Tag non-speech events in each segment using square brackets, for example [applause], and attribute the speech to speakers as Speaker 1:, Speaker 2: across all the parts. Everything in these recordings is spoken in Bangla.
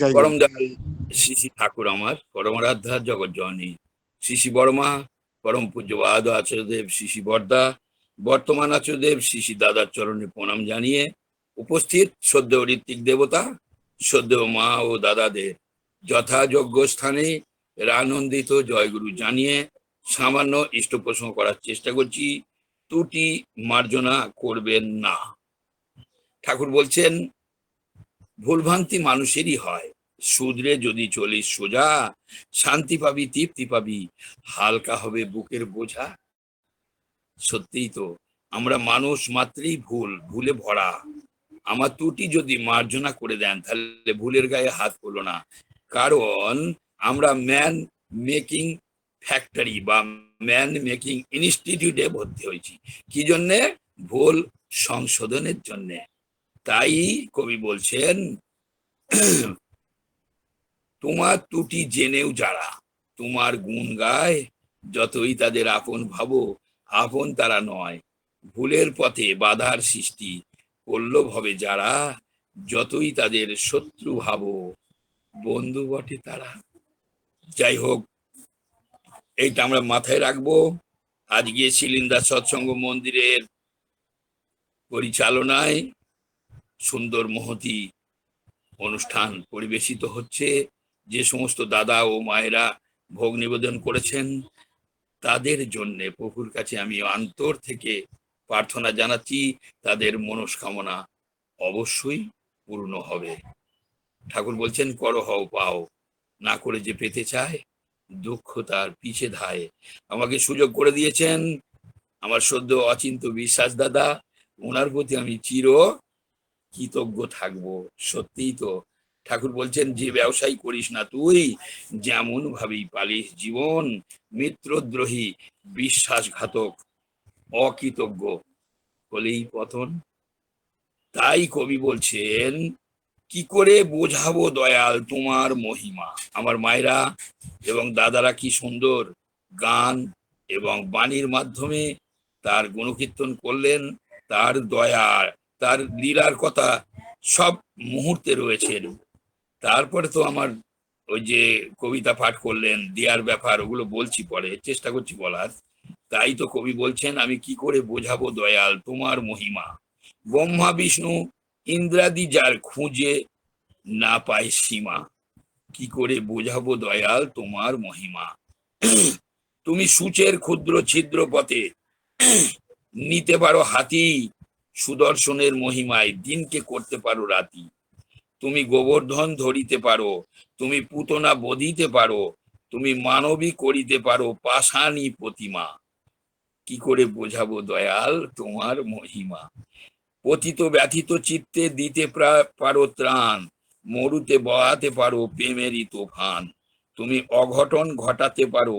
Speaker 1: জয়
Speaker 2: পরম দয়াল শ্রী শ্রী ঠাকুর আমার পরমারাধ্যা জগৎ জননী শ্রী শ্রী বর্মা, পরম পূজ্যবাদ আচার্যদেব, শ্রী শ্রী বর্দা, বর্তমান আচার্যদেব, শ্রী শ্রী দাদার চরণে প্রণাম জানিয়ে উপস্থিত সদ্য ঋত্বিক দেবতা সদ্য মা ও দাদাদের যথাযোগ্য স্থানে এর আনন্দিত জয়গুরু জানিয়ে সামান্য ইষ্ট প্রশ্ন করার চেষ্টা করছি। ত্রুটি মার্জনা করবেন না। ঠাকুর বলছেন ভুলভ্রান্তি মানুষেরই হয়। সুদরে যদি চলিস সোজা, শান্তি পাবি, তৃপ্তি পাবি, হালকা হবে বুকের বোঝা। সত্যিই তো, আমরা মানুষ মাত্রই ভুল, ভুলে ভরা। আমার ত্রুটি যদি মার্জনা করে দেন, তাহলে ভুলের গায়ে হাত পড়ল না। কারণ, আমরা ম্যান মেকিং ফ্যাক্টরি বা ম্যান মেকিং ইনস্টিটিউটে ভর্তি হয়েছি। কি জন্যে? ভুল সংশোধনের জন্যে। তাই কবি বলছেন, তোমার ত্রুটি জেনেও যারা তোমার গুণ গায়, যতই তাদের আপন ভাবো, আপন তারা নয়। ভুলের পথে বাধার সৃষ্টি করল ভবে যারা, যতই তাদের শত্রু ভাবো, বন্ধু বটে তারা। যাই হোক, এইটা আমরা মাথায় রাখব। আজকে শিলিন্দা সৎসঙ্গ মন্দিরের পরিচালনায়। সুন্দর মহতি অনুষ্ঠান পরিবেশিত হচ্ছে। যে সমস্ত দাদা ও মায়েরা ভোগ নিবেদন করেছেন, তাদের জন্যে প্রভুর কাছে আমি অন্তর থেকে প্রার্থনা জানাচ্ছি, তাদের মনস্কামনা অবশ্যই পূর্ণ হবে। ঠাকুর বলছেন, করো, হও, পাও। না করে যে পেতে চায়, দুঃখ তার পিছে ধায়। আমাকে সুযোগ করে দিয়েছেন আমার সদ্য অচিন্ত বিশ্বাস দাদা। ওনার প্রতি আমি চির কৃতজ্ঞ থাকব, সত্যিই তো। ঠাকুর বলছেন, যে ব্যবসায় করিস না তুই, যেমন ভাবেই পালিস জীবন, মিত্রদ্রোহী, বিশ্বাসঘাতক, অকৃতজ্ঞ। হলেই পতন তাই কবি বলছেন, কি করে বোঝাবো দয়াল তোমার মহিমা? আমার মায়েরা এবং দাদারা কি সুন্দর গান এবং বাণীর মাধ্যমে তার গুণকীর্তন করলেন? তার দয়া তার লীলার কথা সব মুহূর্তে রয়েছেন তারপরে তো আমার ওই যে কবিতা পাঠ করলেন, দেয়ার ব্যাপার, ওগুলো বলছি পরে, চেষ্টা করছি বলার। তাই তো কবি বলছেন, আমি কি করে বোঝাবো দয়াল তোমার মহিমা? ব্রহ্মা, বিষ্ণু, ইন্দ্রাদি যার খুঁজে না পায় সীমা। কি করে বোঝাবো দয়াল তোমার মহিমা? তুমি সূচের ক্ষুদ্র ছিদ্র পথে নিতে পারো হাতি সুদর্শনের মহিমায় দিনকে করতে পারো রাতি। তুমি গোবর্ধন ধরিতে পারো, তুমি পুতনা বধিতে পারো, তুমি মানবী করিতে পারো পাষাণী প্রতিমা। কি করে বোঝাবো দয়াল তোমার মহিমা? পতিত ব্যথিত চিত্তে দিতে পারো ত্রাণ, মরুতে বয়াতে পারো প্রেমেরই তোফান। তুমি অঘটন ঘটাতে পারো,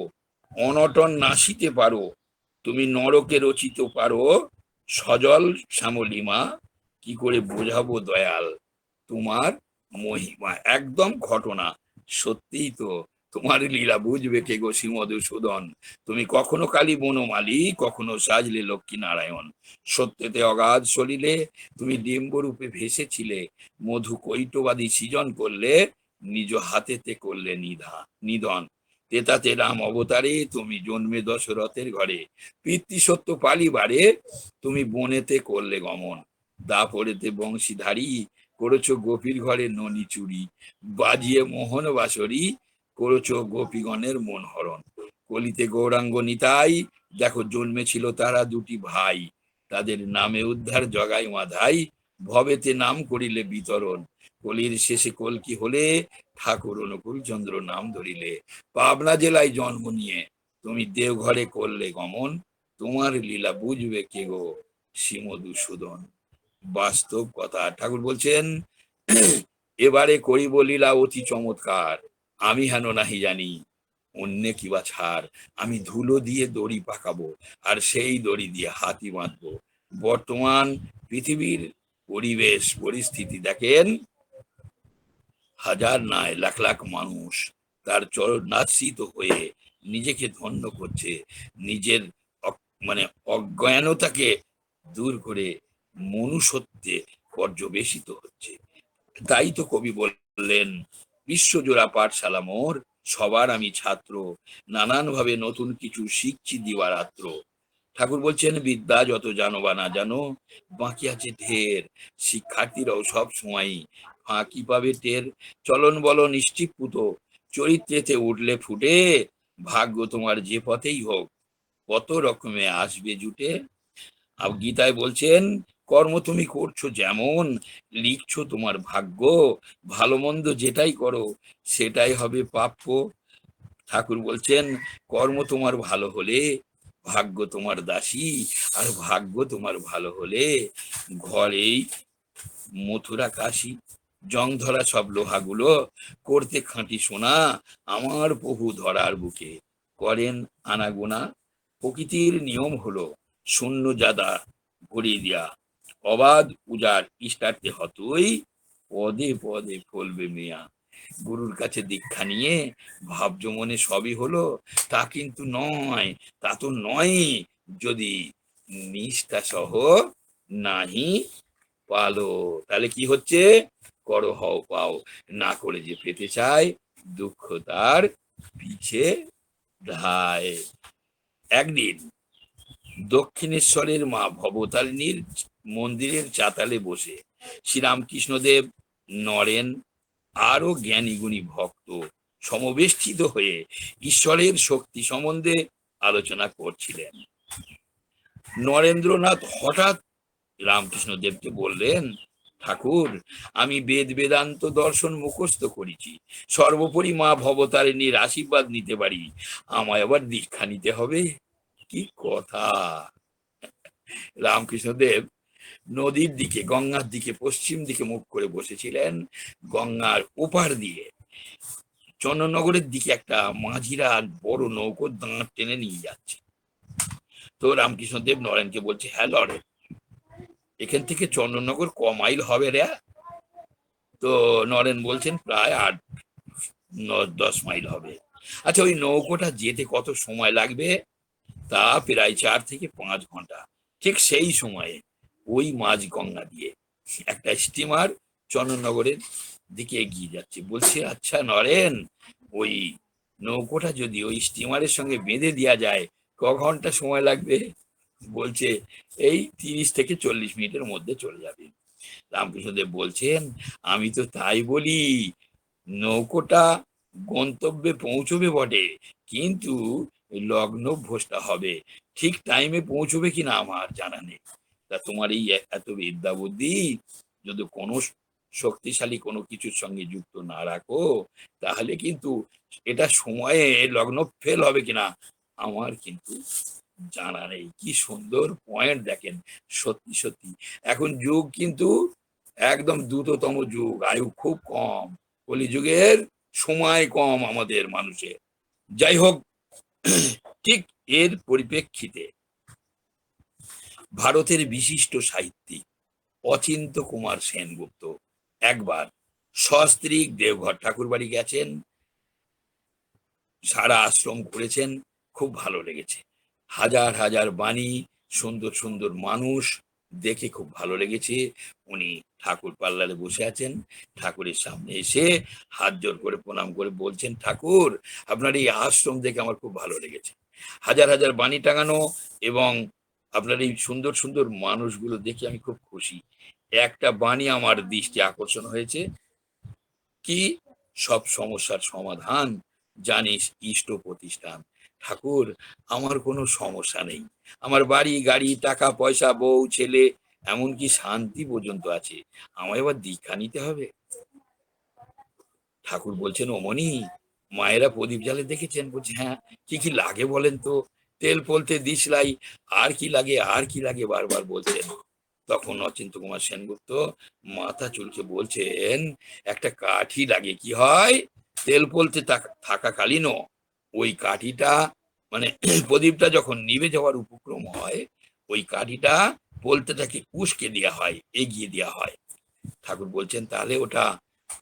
Speaker 2: অনটন নাশিতে পারো, তুমি নরকে রচিত পারো সজল শ্যামলিমা, কি করে বোঝাবো দয়াল? তোমার মহিমা, একদম ঘটনা। সত্যিই তো, তোমার লীলা বুঝবে কে গো মধুসূদন তুমি কখনো কালী বনমালী, কখনো সাজলে লক্ষ্মী নারায়ণ সত্যতে অগাধ সলিলে তুমি ডিম্বরূপে ভেসেছিলে। মধু কৈটবাদী সৃজন করলে, নিজ হাতেতে করলে নিধা, নিধন। তেতাতে রাম অবতারে তুমি জন্মে দশরথের ঘরে। পিতৃসত্য পালিবারে তুমি বনেতে করলে গমন। দাপরেতে বংশীধারী করেছ গোপীর ঘরে ননি চুরি। বাজিয়ে মোহন বাসরি করেছ গোপীগণের মন হরণ। কলিতে গৌরাঙ্গ নিতাই, দেখো জন্মেছিল তারা দুটি ভাই। তাদের নামে উদ্ধার জগাই মাধাই ভবেতে নাম করিলে বিতরণ। কলির শেষে কলকি হলে? ঠাকুর অনুকূল চন্দ্র নাম ধরিলে। পাবনা জেলায় জন্ম নিয়ে তুমি দেওঘরে করলে গমন। তোমার লীলা বুঝবে কে গো শ্রীমধুসূদন? বাস্তব কথা। ঠাকুর বলছেন, এবারে করিব লীলা অতি চমৎকার। আমি হেন নাহি জানি, অন্য কিবা ছাড়। আমি ধুলো দিয়ে দড়ি পাকাবো আর সেই দড়ি দিয়ে হাতি বাঁধবো। বর্তমান পৃথিবীর পরিবেশ পরিস্থিতি দেখেন হাজার নয়, লাখ লাখ মানুষ তার চরণ নাচিত হয়ে নিজেকে ধন্য করছে, নিজের মানে অজ্ঞানতাকে দূর করে মনুষ্যত্বে পর্যবেসিত হচ্ছে। তাই তো কবি বললেন, বিশ্বজোড়া পাঠশালা মোর, সবার আমি ছাত্র, নানানভাবে নতুন কিছু শিখছি দিবারাত্র। ঠাকুর বলছেন, বিদ্যা যত জানো বা না জানো বাকি আছে ঢের, শিক্ষার্থীরাও সব সময় ফাঁকি পাবে টের? চলন বল নিশ্চিপুত চরিত্রেতে উঠলে ফুটে। ভাগ্য তোমার যে পথেই হোক। কত রকমে আসবে জুটে? আর গীতায় বলছেন, কর্ম তুমি করছ যেমন, লিখছো তোমার ভাগ্য। ভালো মন্দ যেটাই করো, সেটাই হবে প্রাপ্য। ঠাকুর বলছেন, কর্ম তোমার ভালো হলে, ভাগ্য তোমার দাসী, আর ভাগ্য তোমার ভালো হলে ঘরেই মথুরা কাশি জং ধরা সব লোহাগুলো করতে খাঁটি সোনা আমার প্রভু ধরার বুকে। করেন আনাগোনা। প্রকৃতির নিয়ম হলো শূন্য জাদা ভরিয়ে দেয়া অবাধ উজার ইষ্টার্থে হতই। পদে পদে ফলবে মিয়া। গুরুর কাছে দীক্ষা নিয়ে ভাবজ মনে সবই হলো। তা কিন্তু নয়, তা তো নয় যদি নিষ্ঠা সহ নাহি পালো। তাহলে কি হচ্ছে? করো, হও, পাও। না করে যে পেতে চায়, দুঃখ তার পিছে ধায়। একদিন দক্ষিণেশ্বরের মা ভবতারিণীর মন্দিরের চাতালে বসে শ্রীরামকৃষ্ণদেব নরেন আরও জ্ঞানী গুণী ভক্ত সমবেষ্টিত হয়ে ঈশ্বরের শক্তি সম্বন্ধে আলোচনা করছিলেন। নরেন্দ্রনাথ হঠাৎ রামকৃষ্ণ দেবকে বললেন ঠাকুর, আমি বেদ বেদান্ত দর্শন মুখস্থ করেছি। সর্বোপরি মা ভবতারিণীর আশীর্বাদ নিতে পারি। আমায় আবার দীক্ষা নিতে হবে? কি কথা? রামকৃষ্ণদেব নদীর দিকে, গঙ্গার দিকে, পশ্চিম দিকে মুখ করে বসেছিলেন। গঙ্গার ওপার দিয়ে চন্দ্রনগরের দিকে একটা মাঝিরা বড় নৌকো দাঁড় টেনে নিয়ে যাচ্ছে। তো রামকৃষ্ণদেব নরেনকে বলছে হ্যাঁ লরেন। এখান থেকে চন্দ্রনগর ক মাইল হবে রে। তো নরেন বলছেন প্রায় আট দশ মাইল হবে। আচ্ছা ওই নৌকোটা যেতে কত সময় লাগবে? তা প্রায় চার থেকে পাঁচ ঘণ্টা। ঠিক সেই সময়ে ওই মাঝ গঙ্গা দিয়ে একটা স্টিমার চন্দ্রনগরের দিকে এগিয়ে যাচ্ছে। বলছে আচ্ছা নরেন, ওই নৌকোটা যদি ওই স্টিমারের সঙ্গে বেঁধে দেওয়া যায়, ক ঘণ্টা সময় লাগবে? বলছে, এই তিরিশ থেকে চল্লিশ মিনিটের মধ্যে চলে যাবে। রামকৃষ্ণদেব বলছেন, আমি তো তাই বলি, নৌকোটা গন্তব্যে পৌঁছবে বটে, কিন্তু লগ্ন ভোজটা হবে। ঠিক টাইমে পৌঁছবে কিনা আমার জানা নেই। তা তোমার এই এত বিদ্যা বুদ্ধি, যদি কোনো শক্তিশালী কোনো কিছুর সঙ্গে যুক্ত না রাখো, তাহলে কিন্তু এটা সময়ে লগ্ন ফেল হবে কিনা, আমার কিন্তু জানা নেই কি সুন্দর পয়েন্ট দেখেন, সত্যি সত্যি। এখন যুগ কিন্তু একদম দ্রুততম যুগ, আয়ু খুব কম। কলিযুগের সময় কম আমাদের মানুষের। যাই হোক, [clears throat] ঠিক এর পরিপ্রেক্ষিতে ভারতের বিশিষ্ট সাহিত্যিক অচিন্ত কুমার সেনগুপ্ত একবার সস্ত্রীক দেওঘর ঠাকুর বাড়ি গেছেন, সারা আশ্রম ঘুরেছেন, খুব ভালো লেগেছে। হাজার হাজার বাণী, সুন্দর সুন্দর মানুষ দেখে খুব ভালো লেগেছে। উনি ঠাকুর পাল্লারে বসে আছেন, ঠাকুরের সামনে এসে হাত জোর করে, প্রণাম করে বলছেন, ঠাকুর, আপনার এই আশ্রম দেখে আমার খুব ভালো লেগেছে। হাজার হাজার বাণী টাঙানো এবং আপনার এই সুন্দর সুন্দর মানুষগুলো দেখে আমি খুব খুশি। একটা বাণী আমার দৃষ্টি আকর্ষণ হয়েছে, কি সব সমস্যার সমাধান জানিস ইষ্ট প্রতিষ্ঠান। ঠাকুর, আমার কোনো সমস্যা নেই। আমার বাড়ি, গাড়ি, টাকা, পয়সা, বউ, ছেলে, এমনকি শান্তি পর্যন্ত আছে। আমায় এবার দীক্ষা নিতে হবে। ঠাকুর বলছেন অমনি মায়েরা প্রদীপ জ্বালে দেখেছেন? বলছে হ্যাঁ কি কি লাগে বলেন তো? তেল পলতে দিসলাই আর কি লাগে, আর কি লাগে? বারবার বলছেন। তখন অচিন্ত কুমার সেনগুপ্ত মাথা চুলকে বলছেন, একটা কাঠি লাগে, কি হয়? তেল পলতে থাক- থাকাকালীনও ওই কাঠিটা মানে [clears throat] প্রদীপটা যখন নিভে যাওয়ার উপক্রম হয়, ওই কাঠিটা পলতেটাকে উস্কে দেওয়া হয়, এগিয়ে দেওয়া হয়। ঠাকুর বলছেন, তাহলে ওটা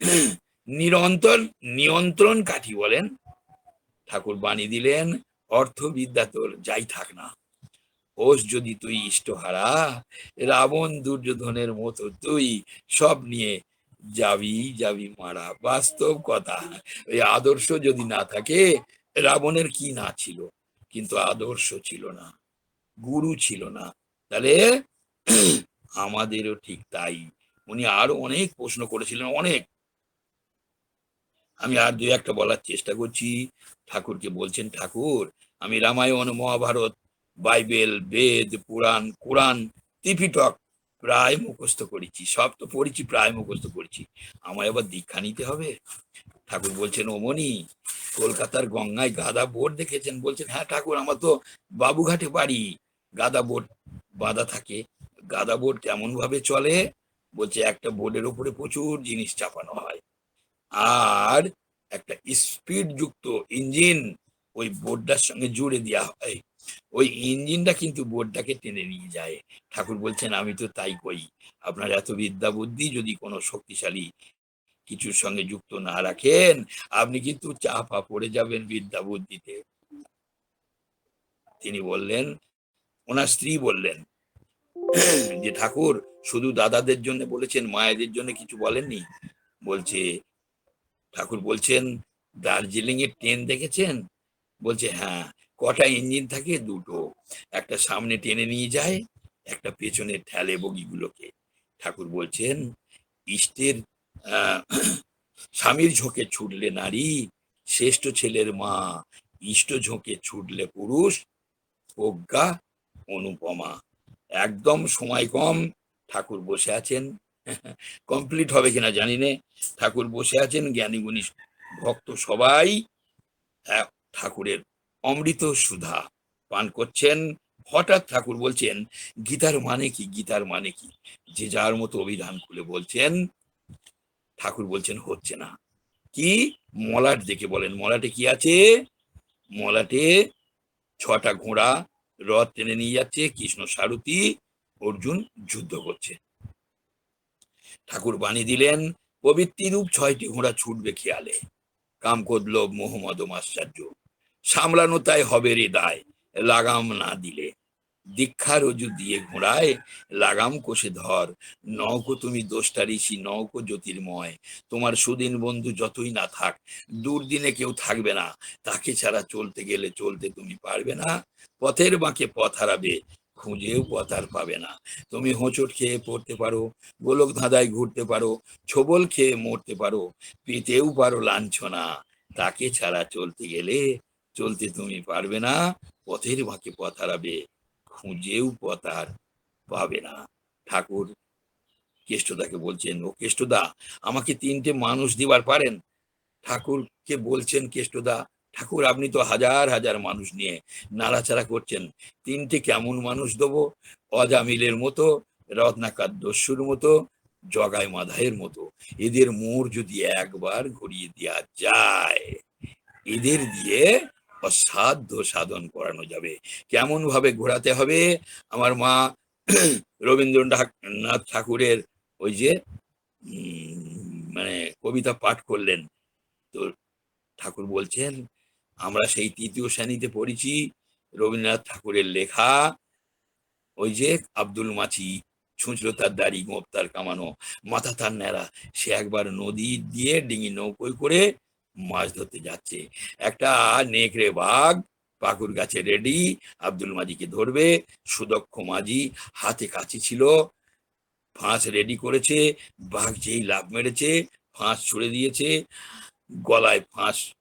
Speaker 2: [clears throat] নিরন্তর, নিয়ন্ত্রণ কাঠি বলেন। ঠাকুর বাণী দিলেন, অর্থবিদ্যা তোর, যাই থাক না। হোস যদি তুই ইষ্টহারা, রাবণ দুর্যোধনের মতো তুই সব নিয়ে যাবি যাবি মারা, বাস্তব কথা। ওই আদর্শ যদি না থাকে রাবণের কি না ছিল, কিন্তু আদর্শ ছিল না, গুরু ছিল না। তাহলে আমাদেরও ঠিক তাই। উনি আরও অনেক প্রশ্ন করেছিলেন, অনেক। আমি আর দুই একটা বলার চেষ্টা করছি। ঠাকুরকে বলছেন, ঠাকুর, আমি রামায়ণ, মহাভারত, বাইবেল, বেদ, পুরাণ, কোরআন, ত্রিপিটক প্রায় মুখস্থ করেছি। সব তো পড়েছি, প্রায় মুখস্থ করেছি। আমায় আবার দীক্ষা নিতে হবে? ঠাকুর বলছেন ওমনি কলকাতার গঙ্গায় গাদা বোট দেখেছেন? বলছেন হ্যাঁ ঠাকুর, আমার তো বাবুঘাটে বাড়ি। গাদা বোট বাঁধা থাকে। গাদা বোট কেমন ভাবে চলে, বলছে একটা বোর্ডের উপরে প্রচুর জিনিস চাপানো হয়। আর একটা স্পিড যুক্ত ইঞ্জিন ওই বোর্ডটার সঙ্গে জুড়ে দেওয়া হয়। ওই ইঞ্জিনটা কিন্তু বোর্ডটাকে টেনে নিয়ে যায়। ঠাকুর বলছেন, আমি তো তাই কই। আপনার এত বিদ্যা বুদ্ধি, যদি কোনো শক্তিশালী কিছুর সঙ্গে যুক্ত না রাখেন, আপনি কিন্তু চাপা পড়ে যাবেন বিদ্যা বুদ্ধিতে। তিনি বললেন, ওনার স্ত্রী বললেন যে, ঠাকুর, শুধু দাদাদের জন্য বলেছেন, মায়েদের জন্য কিছু বলেননি? বলছে, ঠাকুর বলছেন দার্জিলিং এর ট্রেন দেখেছেন? বলছে হ্যাঁ কটা ইঞ্জিন থাকে? দুটো। একটা সামনে টেনে নিয়ে যায়, একটা পেছনে ঠেলে বগিগুলোকে। ঠাকুর বলছেন ইষ্টের স্বামীর ঝোঁকে ছুটলে নারী, শ্রেষ্ঠ ছেলের মা, ইষ্ট ঝোঁকে ছুটলে পুরুষ, প্রজ্ঞা, অনুপমা। একদম সময় কম, ঠাকুর বসে আছেন। কমপ্লিট হবে কিনা জানি নে। ঠাকুর বসে আছেন, জ্ঞানী গুণী ভক্ত সবাই। ঠাকুরের অমৃত সুধা পান করছেন। হঠাৎ ঠাকুর বলছেন, গীতার মানে কি? গীতার মানে কি? যে যার মতো অভিধান খুলে বলছেন ঠাকুর বলছেন, হচ্ছে না। কি? মলাট দেখে বলেন। মলাটে কি আছে? মলাটে ছটা ঘোড়া রথ টেনে নিয়ে যাচ্ছে, কৃষ্ণ সারথি, অর্জুন যুদ্ধ করছে। ঠাকুর বাণী দিলেন, পবিত্রি রূপ ছয়টি ঘোড়া ছুটবে খেয়ালে। কামকোদ লোভ মোহাম্মদ আশ্চর্য সামলানো তাই হবে রে দায়, লাগাম না দিলে। দীক্ষা রজু দিয়ে ঘোড়ায় লাগাম কষে ধর। নৌকো তুমি দোষটা ঋষি, নৌকো জ্যোতির্ময়। তোমার সুদিন বন্ধু যতই না থাক, দুর্দিনে কেউ থাকবে না। তাকে ছাড়া চলতে গেলে চলতে তুমি পারবে না। পথের বাঁকে পথ হারাবে, খুঁজেও পথ আর পাবে না। তুমি হোঁচট খেয়ে পড়তে পারো, গোলক ধাঁধায় ঘুরতে পারো, ছোবল খেয়ে মরতে পারো, পেতেও পারো লাঞ্ছনা। তাকে ছাড়া চলতে গেলে চলতে তুমি পারবে না, পথের বাঁকে পথ হারাবে খুঁজেও পথ আর পাবে না। ঠাকুর কেষ্টদাকে বলছেন, ও কেষ্টদা, আমাকে তিনটে মানুষ দিবার পারেন? ঠাকুরকে বলছেন কেষ্টদা, ঠাকুর, আপনি তো হাজার হাজার মানুষ নিয়ে নাড়াচাড়া করছেন। তিনটে কেমন মানুষ দেবো? অজামিলের মতো রত্নাকার দস্যুর মতো জগায় মাধায়ের মতো। এদের মোড় যদি একবার ঘুরিয়ে দেওয়া যায়, এদের দিয়ে অসাধ্য সাধন করানো যাবে। কেমন ভাবে ঘোরাতে হবে? আমার মা [clears throat] রবীন্দ্রনাথ ঠাকুরের ওই যে মানে কবিতা পাঠ করলেন। তো ঠাকুর বলছেন, আমরা সেই তৃতীয় শ্রেণীতে পড়েছি, রবীন্দ্রনাথ ঠাকুরের লেখা। ওই যে আব্দুল মাছি ছুঁচলো তার দাড়ি গোপ তার কামানো, মাথা তার ন্যাড়া। সে একবার নদী দিয়ে ডিঙি নৌকোয় করে মাছ ধরতে যাচ্ছে। একটা নেকড়ে বাঘ পাকুর গাছে রেডি আব্দুল মাজিকে ধরবে। সুদক্ষ মাঝি হাতে কাছে ছিল, ফাঁস রেডি করেছে। বাঘ যেই লাভ মেরেছে, ফাঁস ছুড়ে দিয়েছে। গলায় ফাঁস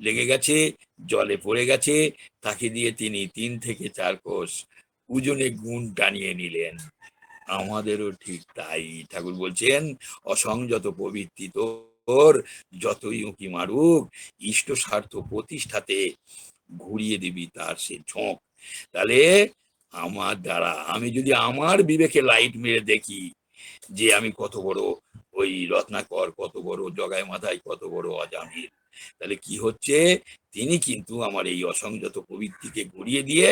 Speaker 2: লেগে গেছে, জলে পড়ে গেছে। তাকে দিয়ে তিনি তিন থেকে চার কোষ ওজনে গুণ টানিয়ে নিলেন। আমাদেরও ঠিক তাই, ঠাকুর বলছেন, অসংযত প্রবৃত্তি তোর যতই উঁকি মারুক, ইষ্ট স্বার্থ প্রতিষ্ঠাতে ঘুরিয়ে দিবি তার সে ঝোঁক। তাহলে আমার দ্বারা, আমি যদি আমার বিবেকে লাইট মেরে দেখি যে আমি কত বড় ওই রত্নাকর, কত বড় জগায় মাথায়, কত বড় অজামির তাহলে কি হচ্ছে? তিনি কিন্তু আমার এই অসংযত প্রবৃত্তিকে ঘুরিয়ে দিয়ে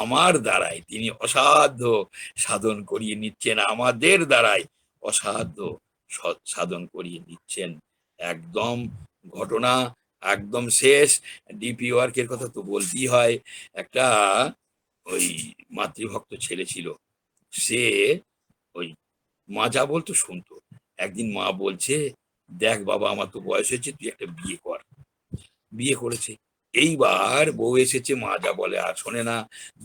Speaker 2: আমার দ্বারাই, তিনি অসাধ্য সাধন করিয়ে নিচ্ছেন আমাদের দ্বারাই অসাধ্য সাধন করিয়ে নিচ্ছেন একদম ঘটনা একদম শেষ। ডিপি ওয়ার্কের কথা তো বলতেই হয়। একটা ওই মাতৃভক্ত ছেলে ছিল। সে ওই মা যা বলতো শুনতো। একদিন মা বলছে, দেখ বাবা, আমার তো বয়স হয়েছে, তুই একটা বিয়ে কর। বিয়ে করেছে। এইবার বউ এসেছে, মা যা বলে আর শোনে না,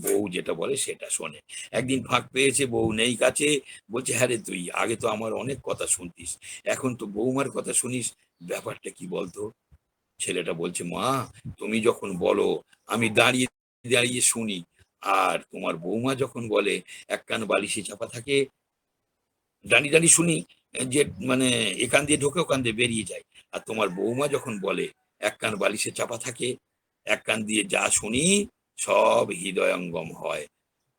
Speaker 2: বউ যেটা বলে সেটা শোনে। একদিন ফাঁক পেয়েছে, বউ নেই কাছে, বলছে হ্যাঁ রে তুই, আগে তো আমার অনেক কথা শুনতিস, এখন তো বৌমার কথা শুনিস, ব্যাপারটা কি বলতো? ছেলেটা বলছে, মা, তুমি যখন বলো, আমি দাঁড়িয়ে দাঁড়িয়ে শুনি, আর তোমার বৌমা যখন বলে, এক কান বালিশে চাপা থাকে দাঁড়িয়ে দাঁড়িয়ে শুনি, যে মানে এখান দিয়ে ঢোকে, ওখান দিয়ে বেরিয়ে যায়, আর তোমার বৌমা যখন বলে, এক কান বালিশে চাপা থাকে এক কান দিয়ে যা শুনি, সব হৃদয়ঙ্গম হয়।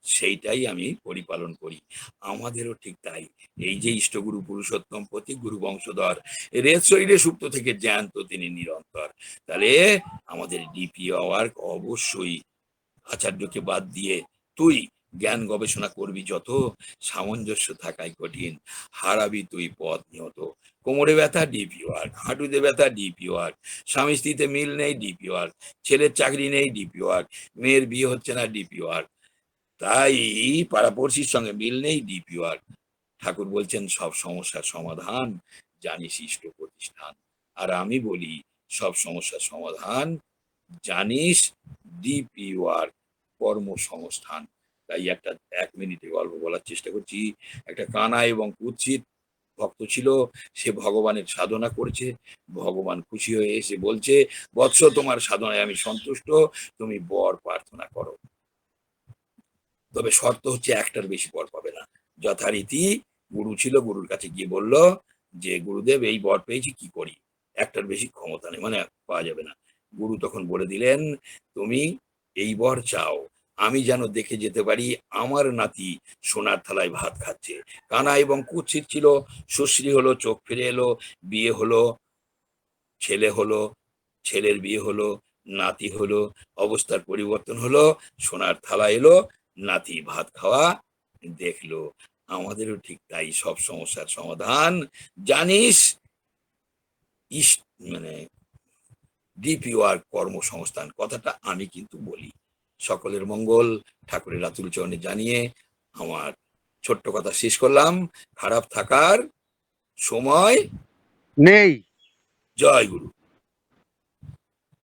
Speaker 2: সেইটাই আমি পরিপালন করি। আমাদেরও ঠিক তাই। এই যে ইষ্টগুরু, পুরুষোত্তম প্রতি গুরু বংশধর রেত শরীরে সুপ্ত থেকে জ্যান্ত তিনি নিরন্তর। তাহলে আমাদের ডিপি ওয়ার্ক অবশ্যই আচার্যকে বাদ দিয়ে তুই জ্ঞান গবেষণা করবি, যত সামঞ্জস্য থাকাই কঠিন। হারাবি তুই পথ নিহত। কোমরে ব্যথা ডিপি ওয়ার্ক হাঁটুতে ব্যথা ডিপি ওয়ার্ক স্বামী স্ত্রীতে মিল নেই ডিপি ওয়ার্ক ছেলের চাকরি নেই ডিপি ওয়ার্ক মেয়ের বিয়ে হচ্ছে না ডিপি ওয়ার্ক তাই পাড়াপড়শির সঙ্গে মিল নেই ডিপি ওয়ার্ক ঠাকুর বলছেন, সব সমস্যার সমাধান জানিস ইষ্ট প্রতিষ্ঠান। আর আমি বলি, সব সমস্যার সমাধান জানিস ডিপি ওয়ার্ক কর্মসংস্থান। তাই একটা এক মিনিটে গল্প বলার চেষ্টা করছি। একটা কানা এবং কুৎসিত ভক্ত ছিল, সে ভগবানের সাধনা করছে। ভগবান খুশি হয়ে এসে বলছে, বৎস, তোমার সাধনায় আমি সন্তুষ্ট, তুমি বর প্রার্থনা করো। তবে শর্ত হচ্ছে, একটার বেশি বর পাবে না। যথারীতি গুরু ছিল, গুরুর কাছে গিয়ে বলল, যে গুরুদেব, এই বর পেয়েছি, কি করি? একটার বেশি ক্ষমতা নেই মানে পাওয়া যাবে না। গুরু তখন বলে দিলেন, তুমি এই বর চাও আমি যেন দেখে যেতে পারি, আমার নাতি সোনার থালায় ভাত খাচ্ছে। কানা এবং কুৎসিত ছিল, সুশ্রী হলো, চোখ ফিরে এলো, বিয়ে হলো, ছেলে হলো, ছেলের বিয়ে হলো, নাতি হলো, অবস্থার পরিবর্তন হলো, সোনার থালা এলো, নাতি ভাত খাওয়া দেখল। আমাদেরও ঠিক তাই সব সমস্যার সমাধান। জানিস মানে ডিপিওয়ার কর্মসংস্থান, কথাটা আমি কিন্তু বলি। সকলের মঙ্গল ঠাকুরের রাতুল চরণে জানিয়ে আমার ছোট্ট কথা শেষ করলাম। খারাপ থাকার সময়
Speaker 1: নেই।
Speaker 2: জয় গুরু।